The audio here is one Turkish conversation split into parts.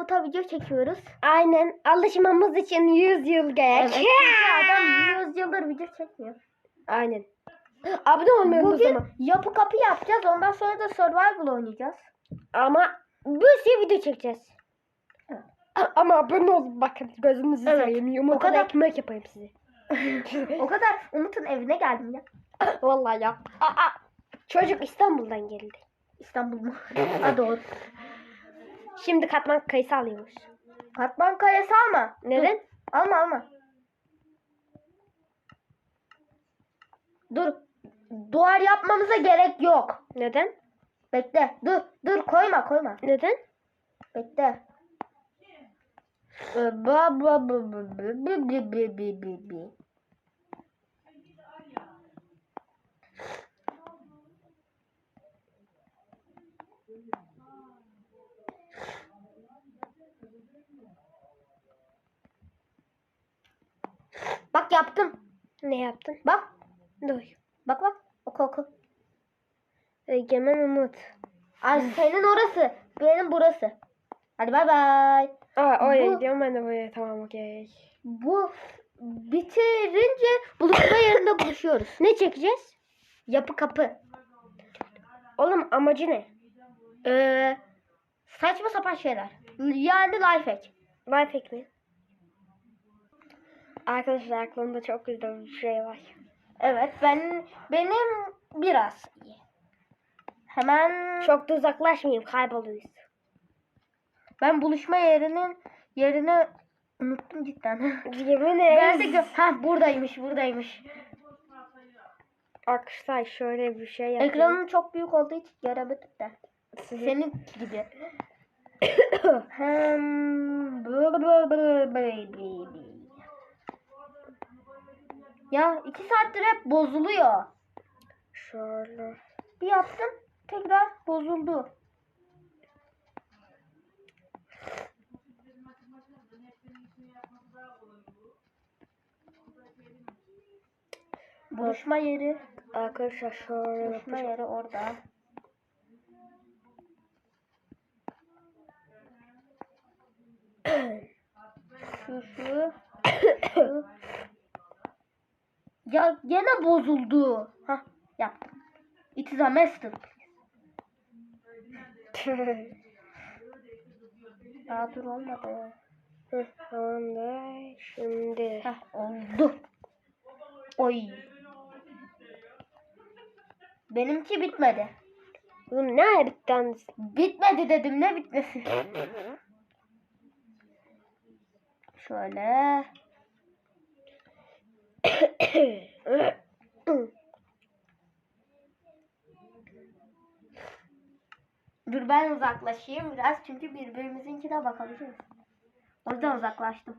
Foto video çekiyoruz. Aynen. Alışmamız için 100 yıl gerek. Evet. Çünkü adam 100 yıldır video çekmiyor. Aynen. Abone olmayı Bugün unutma. yapı kapı yapacağız. Ondan sonra da survival oynayacağız. Ama bir sürü video çekeceğiz. Evet. Ama abone ol bakın gözünüzü Evet. seveyim. Yumurtalı O kadar- ekmek yapayım size. o kadar Umut'un evine geldim ya. Vallahi ya. Aa, çocuk İstanbul'dan geldi. İstanbul mu? ha doğru. Şimdi katman kayısı alıyormuş. Katman kayası alma. Neden? Dur. Alma alma. Dur. Duvar yapmamıza gerek yok. Neden? Bekle. Dur. Dur koyma koyma. Neden? Bekle. Ee, Ba ba ba ba ba bi bi bi Bak yaptım. Ne yaptın? Bak. Dur. Bak bak. Oku oku. Egemen Umut. Ay senin orası. Benim burası. Hadi bay bay. Aa oraya Bu- gidiyorum ben de buraya. Tamam okey. Bu bitirince buluşma yerinde buluşuyoruz. Ne çekeceğiz? Yapı kapı. Oğlum amacı ne? Ee, saçma sapan şeyler. Yani life hack. Lifehack mi? Arkadaşlar aklımda çok güzel bir şey var. Evet ben benim biraz iyi. Hemen Çok da uzaklaşmayayım kayboluruz. ben buluşma yerinin yerini unuttum cidden. Yemin ederim. gö- Ha buradaymış buradaymış. Arkadaşlar şöyle bir şey yapayım. Ekranım çok büyük olduğu için göremedim de. Sizin- Senin gibi. Hem baby. Ya iki saattir hep bozuluyor. Şöyle. Bir yaptım tekrar bozuldu. Buluşma yeri. Arkadaşlar şöyle Buluşma yapacağım. yeri orada. Şu şu. şu. Ya gene bozuldu. Hah yaptım. It is a masterpiece. Aa dur olmadı. Da şimdi. Heh oldu. Oy. Benimki bitmedi. Oğlum ne bitti Bitmedi dedim ne bitmesi. Şöyle. Dur ben uzaklaşayım biraz çünkü birbirimizinkine bakabiliriz. O yüzden uzaklaştım.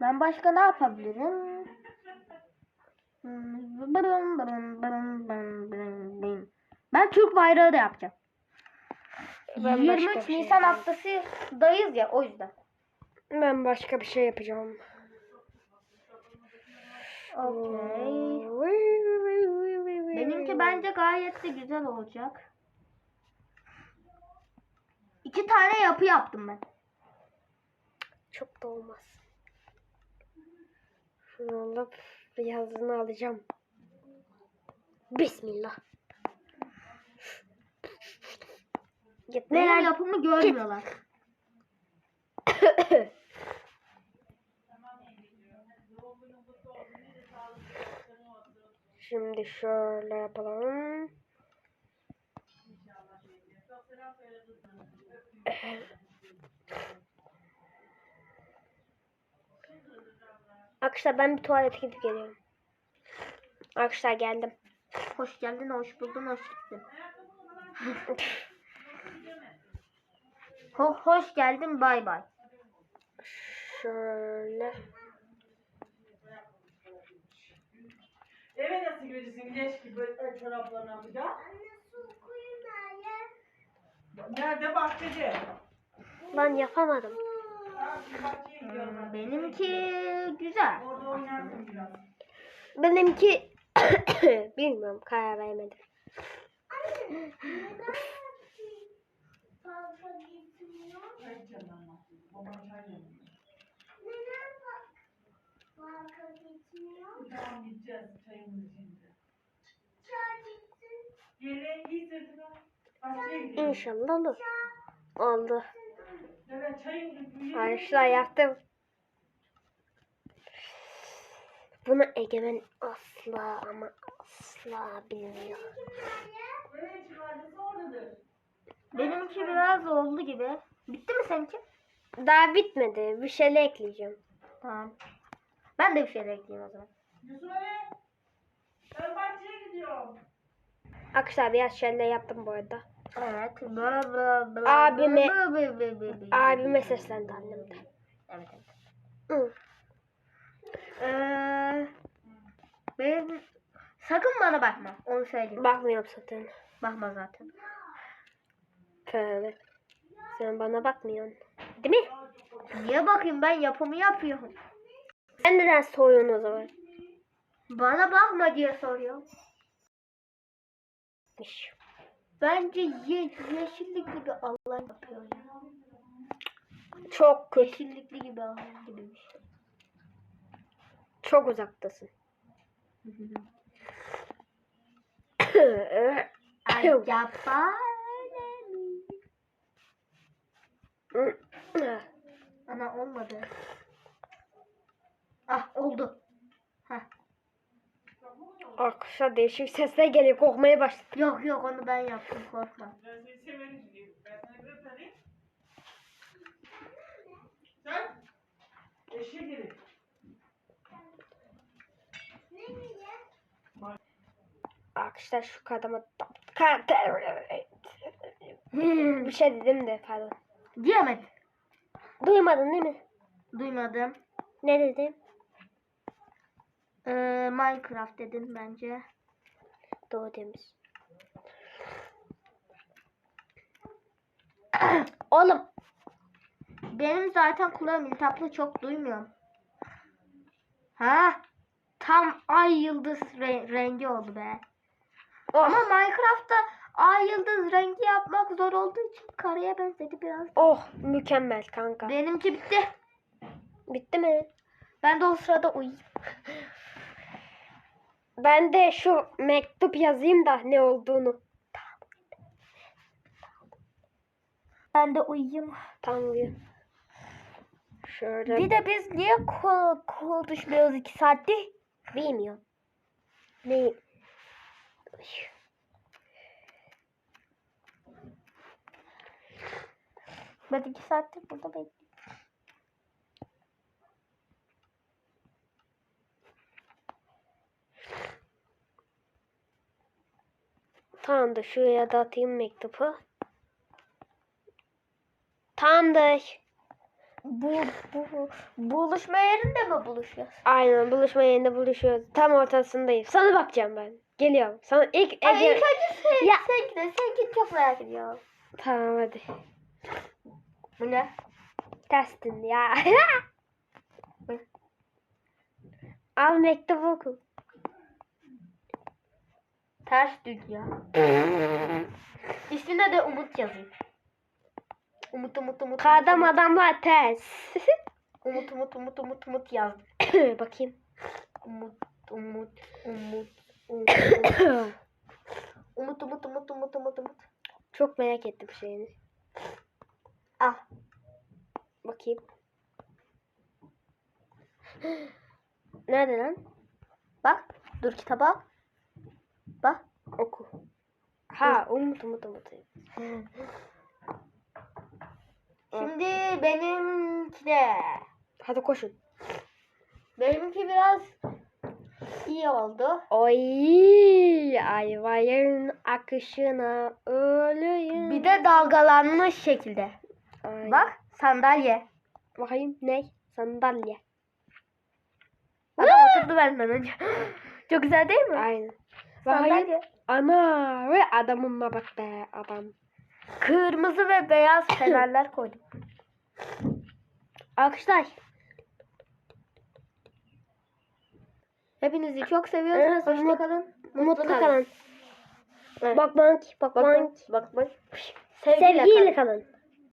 Ben başka ne yapabilirim? Ben Türk bayrağı da yapacağım. Ben 23 başka bir şey Nisan yapayım. haftasıdayız ya o yüzden. Ben başka bir şey yapacağım. Okey. Benimki bence gayet de güzel olacak. İki tane yapı yaptım ben. Çok da olmaz. Şunu alıp birazını alacağım. Bismillah. Git Benim neler yapımı görmüyorlar. Şimdi şöyle yapalım. Arkadaşlar ben bir tuvalete gidip geliyorum. Arkadaşlar geldim. Hoş geldin, hoş buldun, hoş gittin. Ho hoş geldin, bay bay. Şöyle. Eve nasıl gireceksin? Leş gibi el çoraplarına bir daha. Nerede bahçede? Ben yapamadım. Hmm, benimki güzel. Benimki bilmiyorum karar veremedim. Çay içeceğim ama. Babam çay demliyor. Tamam gideceğiz çayımızı şimdi. Gelin giy sırtına. Bahçeye. İnşallah olur. Oldu. Evet çayın. Arkadaşlar yaptım. Bunu Egemen asla ama asla bilmiyor. Benimki biraz oldu gibi. Bitti mi seninki? Daha bitmedi. Bir şeyler ekleyeceğim. Tamam. Ben de bir şeyler ekleyeyim o zaman. Yusuf Ali. Ben bahçeye gidiyorum. Arkadaşlar biraz şeyler yaptım bu arada. Evet. Bla bla bla. Abime- bla bla bla bla bla. Abime seslendi annem de. Evet evet. Hı. Ee, benim... Sakın bana bakma. Onu söyleyeyim. Bakmıyorum zaten. Bakma zaten. Tövbe. Sen bana bakmıyorsun. Değil mi? Niye bakayım ben yapımı yapıyorum. Sen neden soruyorsun o zaman? Bana bakma diye soruyor. İş. Bence ye yeşillikli bir alan yapıyor ya. Çok kötü. Yeşillikli gibi alan gibi bir şey. Çok uzaktasın. Acaba öyle mi? Ana olmadı. Ah oldu. Heh. Arkadaşlar değişik sesler geliyor. Korkmaya başladım. Yok yok onu ben yaptım korkma. Arkadaşlar şu kadama Hmm, bir şey dedim de pardon. Diyemedim. Duymadın değil mi? Duymadım. Ne dedim? Ee, Minecraft dedim bence. Doğru demiş. Oğlum Benim zaten kulağım iltaplı çok duymuyorum. Ha? Tam ay yıldız re- rengi oldu be. Oh, Ama Minecraft'ta ay yıldız rengi yapmak zor olduğu için karaya benzedi biraz. oh mükemmel kanka. Benimki bitti. Bitti mi? Ben de o sırada uyuyayım. Ben de şu mektup yazayım da ne olduğunu. Ben de uyuyayım. Tam uyu. Şöyle Bir de biz niye kol, kol düşmüyoruz iki saattir? bilmiyorum. Ne? Ben iki saattir burada bekliyorum. Tamamdır. Şuraya da atayım mektubu. Tamamdır. Bu, bu, buluşma yerinde mi buluşuyoruz? Aynen buluşma yerinde buluşuyoruz. Tam ortasındayım. Sana bakacağım ben. Geliyorum. Sana ilk Ay ilk önce sen, Ya. sen de seninki çok merak ediyorum. Tamam hadi. Bu ne? Testin ya. Al mektubu oku. Ters dünya. Üstüne de umut yazayım. Umut umut umut. Kadam umut, adamlar ters. Umut umut umut umut umut yazdım. Bakayım. Umut umut umut umut umut umut umut umut umut. Çok merak ettim şeyini. Ah Bakayım. Nerede lan? bak dur kitaba. Bak. Oku. Ha umut umut umut. Şimdi benimki de. Hadi koşun. Benimki biraz iyi oldu. Oy ayvayın akışına ölüyüm. Bir de dalgalanmış şekilde. Ay. Bak sandalye. Bakayım ne? Sandalye. Adam oturdu benden önce. Çok güzel değil mi? Aynen. Sandalye. Ana ve adamıma bak be adam. Kırmızı ve beyaz fenerler koydum. Alkışlar. Hepinizi çok seviyoruz. Evet, mut- Hoşçakalın. Mutlu kalın. kalın. Evet. Bak bak bak Bak bak. bak. bak. Sevgiyle kalın.